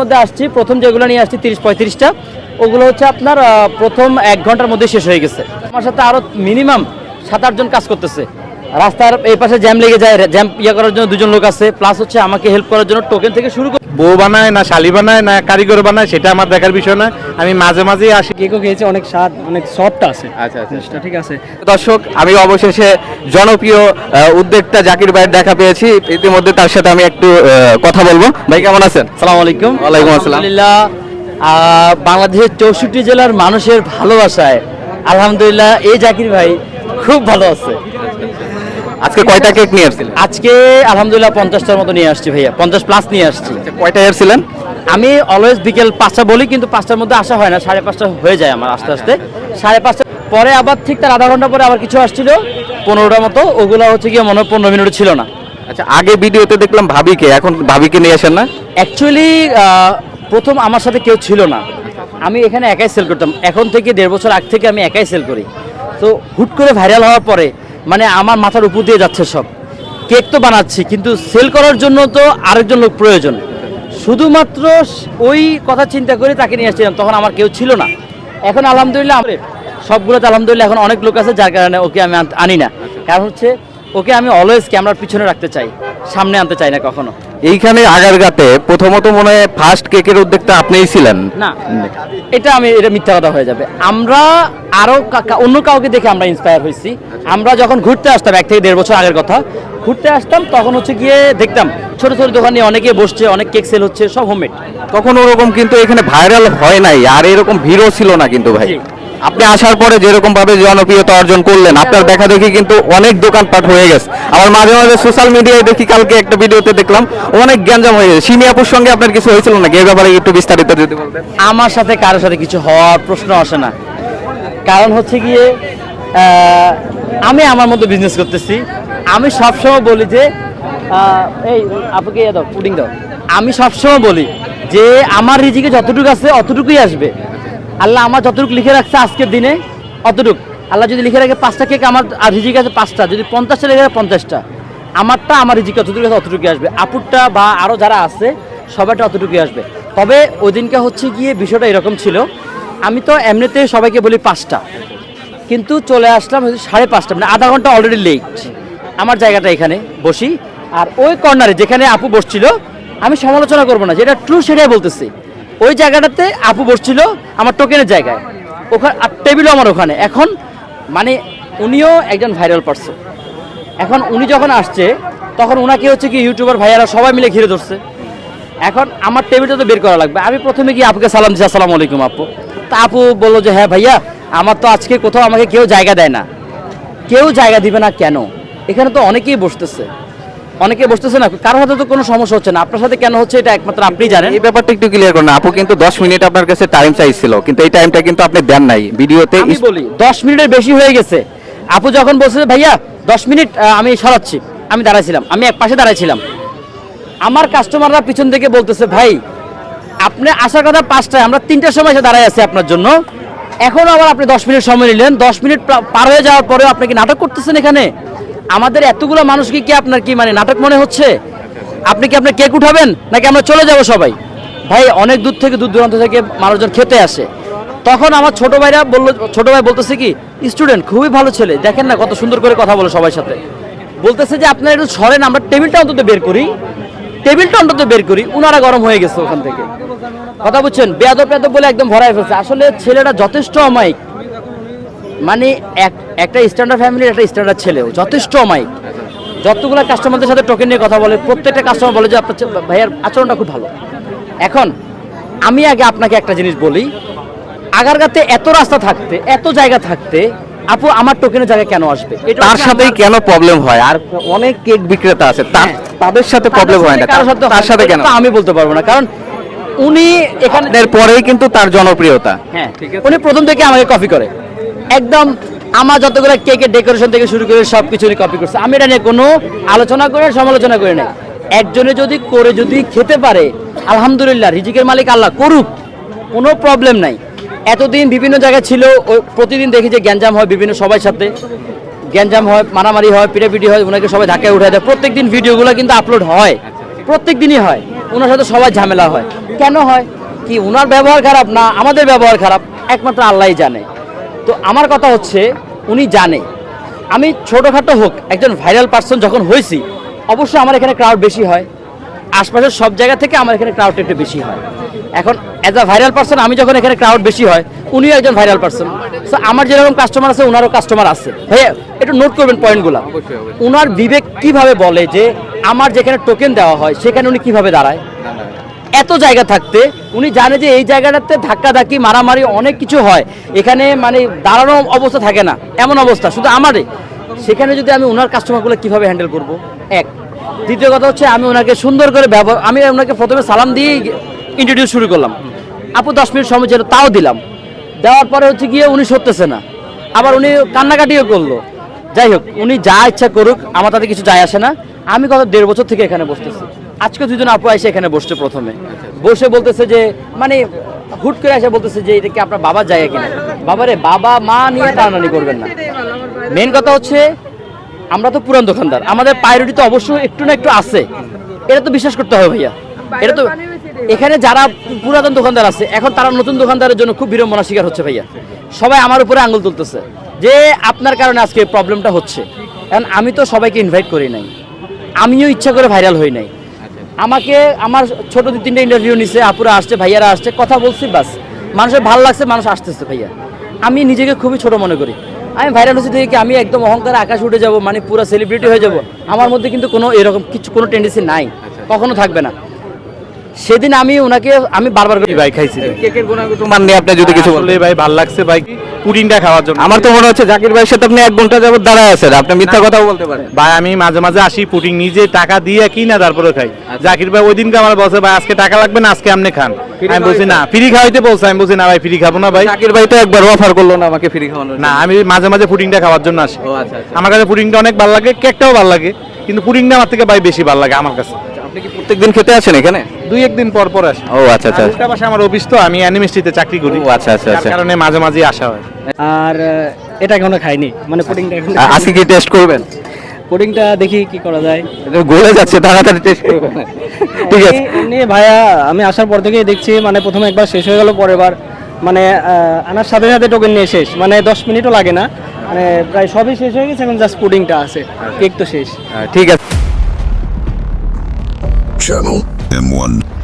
মধ্যে আসছি। প্রথম যেগুলো নিয়ে আসছি, তিরিশ, পঁয়ত্রিশটা। ওগুলো হচ্ছে আপনার প্রথম এক ঘণ্টার মধ্যে শেষ হয়ে গেছে। আমার সাথে আরও মিনিমাম সাত আটজন কাজ করতেছে। রাস্তার এই পাশে জ্যাম লেগে যায় জ্যাম ইয়ে করার জন্য দুজন লোক আছে প্লাস হচ্ছে আমাকে হেল্প করার জন্য টোকেন থেকে শুরু করে বউ বানায় না শালি বানায় না কারিগর বানায় সেটা আমার দেখার বিষয় না। আমি মাঝে মাঝেই আসি। কেকও খেয়েছে অনেক স্বাদ অনেক সফট আছে। আচ্ছা আচ্ছা ঠিক আছে। দর্শক আমি অবশেষে জনপ্রিয় আহ, উদ্যোক্তা জাকির ভাইয়ের দেখা পেয়েছি। ইতিমধ্যে তার সাথে আমি একটু কথা বলব। ভাই কেমন আছেন? সালাম আলাইকুম। ওয়ালাইকুম আসসালাম। আলহামদুলিল্লাহ আহ, বাংলাদেশের চৌষট্টি জেলার মানুষের ভালোবাসায় আলহামদুলিল্লাহ এই জাকির ভাই খুব ভালো আছে। আজকে কয়টা কেক নিয়ে আসছিলেন? আজকে আলহামদুলিল্লাহ পঞ্চাশটার মতো নিয়ে আসছি ভাইয়া। পঞ্চাশ প্লাস নিয়ে আসছি। কয়টা এসেছিলেন আমি অলওয়েজ বিকেল পাঁচটা বলি কিন্তু পাঁচটার মধ্যে আসা হয় না। সাড়ে পাঁচটা হয়ে যায় আমার আস্তে আস্তে। সাড়ে পাঁচটা পরে আবার ঠিক তার আধা ঘণ্টা পরে আবার কিছু আসছিল। পনেরোটার মতো। ওগুলো হচ্ছে গিয়ে মনে হয় পনেরো মিনিট ছিল না। আচ্ছা আগে ভিডিওতে দেখলাম ভাবিকে। এখন ভাবিকে নিয়ে আসেন না? অ্যাকচুয়ালি প্রথম আমার সাথে কেউ ছিল না। আমি এখানে একাই সেল করতাম। এখন থেকে দেড় বছর আগ থেকে আমি একাই সেল করি। তো হুট করে ভাইরাল হওয়ার পরে মানে আমার মাথার উপর দিয়ে যাচ্ছে সব। কেক তো বানাচ্ছি, কিন্তু সেল করার জন্য তো আরেকজন লোক প্রয়োজন। শুধুমাত্র ওই কথা চিন্তা করে তাকে নিয়ে আসছিলাম, তখন আমার কেউ ছিল না। এখন আলহামদুলিল্লাহ আমার সবগুলোতে আলহামদুলিল্লাহ এখন অনেক লোক আছে, যার কারণে ওকে আমি আনি না। কারণ হচ্ছে, ওকে আমি অলওয়েজ ক্যামেরার পিছনে রাখতে চাই, সামনে আনতে চাই না কখনো। এইখানে আগারগাতে প্রথমত মনে হয় ফার্স্ট কেকের উদ্যোক্তা আপনিই ছিলেন। না এটা আমি এটা মিথ্যা কথা হয়ে যাবে। আমরা আরও অন্য কাউকে দেখে আমরা ইন্সপায়ার হয়েছি। আমরা যখন ঘুরতে আসতাম এক থেকে দেড় বছর আগের কথা ঘুরতে আসতাম তখন হচ্ছে গিয়ে দেখতাম ছোট ছোট দোকানে অনেকে বসছে অনেক কেক সেল হচ্ছে সব হোমমেড তখন ওরকম কিন্তু এখানে ভাইরাল হয় নাই আর এরকম ভিড়ও ছিল না কিন্তু ভাই। আপনি আসার পরে যেরকম ভাবে জনপ্রিয়তা অর্জন করলেন, আপনার দেখা দেখি কিন্তু অনেক দোকানপাট হয়ে গেছে। আমার মাঝে মাঝে সোশ্যাল মিডিয়ায় দেখি, কালকে একটা ভিডিওতে দেখলাম, অনেক গ্যাঞ্জাম হয়ে গেছে। সিমিয়াপুর সঙ্গে আপনার কিছু হয়েছিল নাকি? এ ব্যাপারে একটু বিস্তারিত যদি বলতেন। আমার সাথে কারোর সাথে কিছু হওয়ার প্রশ্ন আসে না। কারণ হচ্ছে গিয়ে আমি আমার মতো বিজনেস করতেছি। আমি সবসময় বলি যে এই আপুকে ইয়ে দাও, পুডিং দাও। আমি সবসময় বলি যে, আমার রিজিকে যতটুকু আছে, অতটুকুই আসবে। আল্লাহ আমার যতটুকু লিখে রাখছে আজকের দিনে, অতটুক। আল্লাহ যদি লিখে রাখে পাঁচটা কেক, আমার আর রিজিক আছে পাঁচটা। যদি পঞ্চাশটা লিখে রাখে পঞ্চাশটা। আমারটা, আমার রিজিকে অতটুকু আছে অতটুকুই আসবে। আপুরটা বা আরও যারা আছে সবাইটা অতটুকুই আসবে। তবে ওই দিনকে হচ্ছে গিয়ে বিষয়টা এরকম ছিল, আমি তো এমনিতে সবাইকে বলি পাঁচটা। কিন্তু চলে আসলাম সাড়ে পাঁচটা মানে আধা ঘণ্টা অলরেডি লেট আমার জায়গাটা এখানে বসি। আর ওই কর্নারে যেখানে আপু বসছিল, আমি সমালোচনা করব না, যেটা ট্রু সেটাই বলতেছি। ওই জায়গাটাতে আপু বসছিল আমার টোকেনের জায়গায়। ওখানে টেবিলও আমার ওখানে। এখন মানে উনিও একজন ভাইরাল পারসন এখন উনি যখন আসছে, তখন উনাকে হচ্ছে কি ইউটিউবার ভাইয়ারা সবাই মিলে ঘিরে ধরছে। এখন আমার টেবিলটা তো বের করা লাগবে। আমি প্রথমে গিয়ে আপুকে সালাম দিচ্ছি আসসালামু আলাইকুম আপু। তা আপু বলল যে হ্যাঁ ভাইয়া, আমার তো আজকে কোথাও আমাকে কেউ জায়গা দেয় না। কেউ জায়গা দিবে না কেন? এখানে তো অনেকেই বসতেছে। অনেকে বসতেছে না কারও সাথে তো কোনো সমস্যা হচ্ছে না। আপনার সাথে কেন হচ্ছে এটা একমাত্র আপনি জানেন? এই ব্যাপারটা একটু ক্লিয়ার করুন। আপু কিন্তু দশ মিনিট আপনার কাছে টাইম চাইছিল কিন্তু এই টাইমটা কিন্তু আপনি দেন নাই। ভিডিওতে আমি বলি দশ মিনিটের বেশি হয়ে গেছে। আপু যখন বলছে ভাইয়া দশ মিনিট আমি সরাচ্ছি। আমি দাঁড়াইছিলাম আমি এক পাশে দাঁড়াইছিলাম। আমার কাস্টমাররা পিছন থেকে বলতেছে ভাই আপনি আসার কথা পাঁচটায় আমরা তিনটার সময় এসে দাঁড়াই আছি আপনার জন্য। এখনও আবার আপনি দশ মিনিট সময় নিলেন। দশ মিনিট পার হয়ে যাওয়ার পরেও আপনি কি নাটক করতেছেন এখানে? আমাদের এতগুলো মানুষকে কি আপনার কি মানে নাটক মনে হচ্ছে? আপনি কি আপনার কেক উঠাবেন? নাকি আমরা চলে যাব সবাই? ভাই, অনেক দূর থেকে, দূর দূরান্ত থেকে মানুষজন খেতে আসে। তখন আমার ছোট ভাইরা বলল, ছোট ভাই বলতেছে কি, স্টুডেন্ট, খুবই ভালো ছেলে। দেখেন না কত সুন্দর করে কথা বলে সবার সাথে। বলতেছে যে, আপনারা একটু সরেন, আমরা টেবিলটা অন্তত বের করি। টেবিলটা অন্তত বের করি। উনারা গরম হয়ে গেছে ওখান থেকে। কথা বুঝছেন? বেয়াদব বেয়াদব বলে একদম ভরাই ফেলছে। আসলে ছেলেটা যথেষ্ট অমায়িক। মানে এক একটা স্ট্যান্ডার্ড ফ্যামিলির একটা স্ট্যান্ডার্ড ছেলেও। যথেষ্ট অমায়িক যতগুলো কাস্টমারদের সাথে টোকেন নিয়ে কথা বলে প্রত্যেকটা কাস্টমার বলে যে আপনার ছে- ভাইয়ার আচরণটা খুব ভালো। এখন আমি আগে আপনাকে একটা জিনিস বলি আগারগাতে এত রাস্তা থাকতে এত জায়গা থাকতে আপু আমার টোকেনের জায়গায় কেন আসবে? তার সাথেই কেন প্রবলেম হয়? আর অনেক কেক বিক্রেতা আছে তার হ্যাঁ। তাদের সাথে প্রবলেম হয় না। কারোর সাথে তার সাথে কেন? আমি বলতে পারব না। কারণ উনি এখানে পরেই কিন্তু তার জনপ্রিয়তা। হ্যাঁ উনি প্রথম থেকে আমাকে কপি করে। একদম আমার যতগুলো কেকের ডেকোরেশন থেকে শুরু করে সব কিছু কপি করছে। আমি এটা নিয়ে কোনো আলোচনা করে সমালোচনা করে নাই। একজনে যদি করে যদি খেতে পারে, আলহামদুলিল্লাহ, রিজিকের মালিক আল্লাহ, করুক, কোনো প্রবলেম নাই। এতদিন বিভিন্ন জায়গায় ছিল প্রতিদিন দেখি যে গ্যাঞ্জাম হয় বিভিন্ন সবার সাথে। গ্যাঞ্জাম হয়, মারামারি হয়, পিটাপিটি হয়, ওনাকে সবাই ধাক্কায় উঠায় দেয়। প্রত্যেক দিন ভিডিওগুলো কিন্তু আপলোড হয়। প্রত্যেক দিনই হয়। ওনার সাথে সবাই ঝামেলা হয়। কেন হয়? কি ওনার ব্যবহার খারাপ না, আমাদের ব্যবহার খারাপ। একমাত্র আল্লাহই জানে। তো আমার কথা হচ্ছে উনি জানে। আমি ছোটোখাটো হোক একজন ভাইরাল পার্সন যখন হয়েছি অবশ্যই আমার এখানে ক্রাউড বেশি হয়। আশপাশের সব জায়গা থেকে আমার এখানে ক্রাউড একটু বেশি হয়। এখন অ্যাজ আ ভাইরাল পার্সন আমি যখন এখানে ক্রাউড বেশি হয় উনিও একজন ভাইরাল পার্সন সো আমার যেরকম কাস্টমার আছে ওনারও কাস্টমার আছে। ভাইয়া একটু নোট করবেন পয়েন্টগুলো ওনার বিবেক কীভাবে বলে যে আমার যেখানে টোকেন দেওয়া হয় সেখানে উনি কীভাবে দাঁড়ায়? এত জায়গা থাকতে, উনি জানে যে এই জায়গাটাতে ধাক্কাধাক্কি, মারামারি অনেক কিছু হয়। এখানে মানে দাঁড়ানো অবস্থা থাকে না, এমন অবস্থা, শুধু আমারই সেখানে যদি আমি ওনার কাস্টমারগুলো কীভাবে হ্যান্ডেল করব? এক। দ্বিতীয় কথা হচ্ছে, আমি ওনাকে সুন্দর করে ব্যবহার, আমি ওনাকে প্রথমে সালাম দিয়েই ইন্ট্রোডিউস শুরু করলাম। আপু, দশ মিনিট সময় ছিল, তাও দিলাম। দেওয়ার পরে হচ্ছে গিয়ে উনি সরতেছে না। আবার উনি কান্নাকাটিও করল। যাই হোক, উনি যা ইচ্ছা করুক, আমার তাতে কিছু যায় আসে না। আমি গত দেড় বছর থেকে এখানে বসতেছি। আজকে দুজন আপু এসে এখানে বসছে প্রথমে। বসে বলতেছে যে মানে হুট করে এসে বলতেছে যে, এটা কি আপনার বাবার জায়গা কিনা? বাবারে, বাবা, মা নিয়ে টানাটানি করবেন না। মেন কথা হচ্ছে, আমরা তো পুরান দোকানদার। আমাদের প্রায়োরিটি তো অবশ্যই একটু না একটু আছে। এটা তো বিশ্বাস করতে হবে ভাইয়া। এটা তো এখানে যারা পুরাতন দোকানদার আছে, এখন তারা নতুন দোকানদারের জন্য খুব বিড়ম্বনা শিকার হচ্ছে ভাইয়া। সবাই আমার উপরে আঙুল তুলতেছে যে, আপনার কারণে আজকে প্রবলেমটা হচ্ছে। কারণ আমি তো সবাইকে ইনভাইট করি নাই। আমিও ইচ্ছা করে ভাইরাল হই নাই। আমাকে আমার ছোট দু তিনটা ইন্টারভিউ নিছে আপুরা আসছে ভাইয়ারা আসছে কথা বলছি বাস। মানুষের ভালো লাগছে মানুষ আসতেছে ভাইয়া। আমি নিজেকে খুবই ছোট মনে করি। আমি ভাইরাল হচ্ছে দেখে কি আমি একদম অহংকার আকাশ উঠে যাব মানে পুরো সেলিব্রিটি হয়ে যাব? আমার মধ্যে কিন্তু কোনো এরকম কিছু কোনো টেন্ডেন্সি নাই। কখনো থাকবে না। সেদিন আমি ওনাকে আমি বারবার করে ভাই খাইছি। কেকের গুণাগুণ মান নিয়ে আপনি যদি কিছু বলেন ভাই ভালো লাগছে ভাই। পুডিংটা খাওয়ার জন্য। আমার তো মনে হচ্ছে জাকির ভাইয়ের সাথে আপনি এক ঘণ্টা যাবত দাঁড়ায় আছেন। আপনি মিথ্যা কথাও বলতে পারেন। ভাই আমি মাঝে মাঝে আসি পুডিং নিজে টাকা দিয়ে কিনা তারপরে খাই। আচ্ছা। জাকির ভাই ওই দিনকে আমার বসে ভাই আজকে টাকা লাগবে না আজকে আপনি খান। আমি বলছি না ফ্রি খাওয়াইতে বলছে। আমি বলছি না ভাই ফ্রি খাব না ভাই। জাকির ভাই তো একবার অফার করল না আমাকে ফ্রি খাওয়ানোর না আমি মাঝে মাঝে পুডিংটা খাওয়ার জন্য আসি। আচ্ছা আচ্ছা। আমার কাছে পুডিংটা অনেক ভালো লাগে কেকটাও ভালো লাগে কিন্তু পুডিংটা আমার থেকে ভাই বেশি ভালো লাগে আমার কাছে। আপনি কি প্রত্যেকদিন খেতে আসেন এখানে? দুই একদিন পর পর আসি। ও আচ্ছা আচ্ছা। উল্টা পাশে আমার অফিস তো আমি অ্যানিমেস্ট্রিতে চাকরি করি। ও, আচ্ছা, আচ্ছা, আচ্ছা। কারণে মাঝে মাঝে আসা হয়। আর এটা এখনও খাইনি। মানে পুডিংটা এখন আজকে কি টেস্ট করবেন? পুডিংটা দেখি কি করা যায়। গলে যাচ্ছে তাড়াতাড়ি টেস্ট করবেন। ঠিক আছে। এমনি- ভাইয়া আমি আসার পর থেকেই দেখছি মানে প্রথমে একবার শেষ হয়ে গেল পরের বার মানে আহ, আনার সাথে সাথে টোকেন নিয়ে শেষ। মানে দশ মিনিটও লাগে না। মানে প্রায় সবই শেষ হয়ে গেছে এখন জাস্ট পুডিংটা আছে। কেক তো শেষ। ঠিক আছে। Channel M1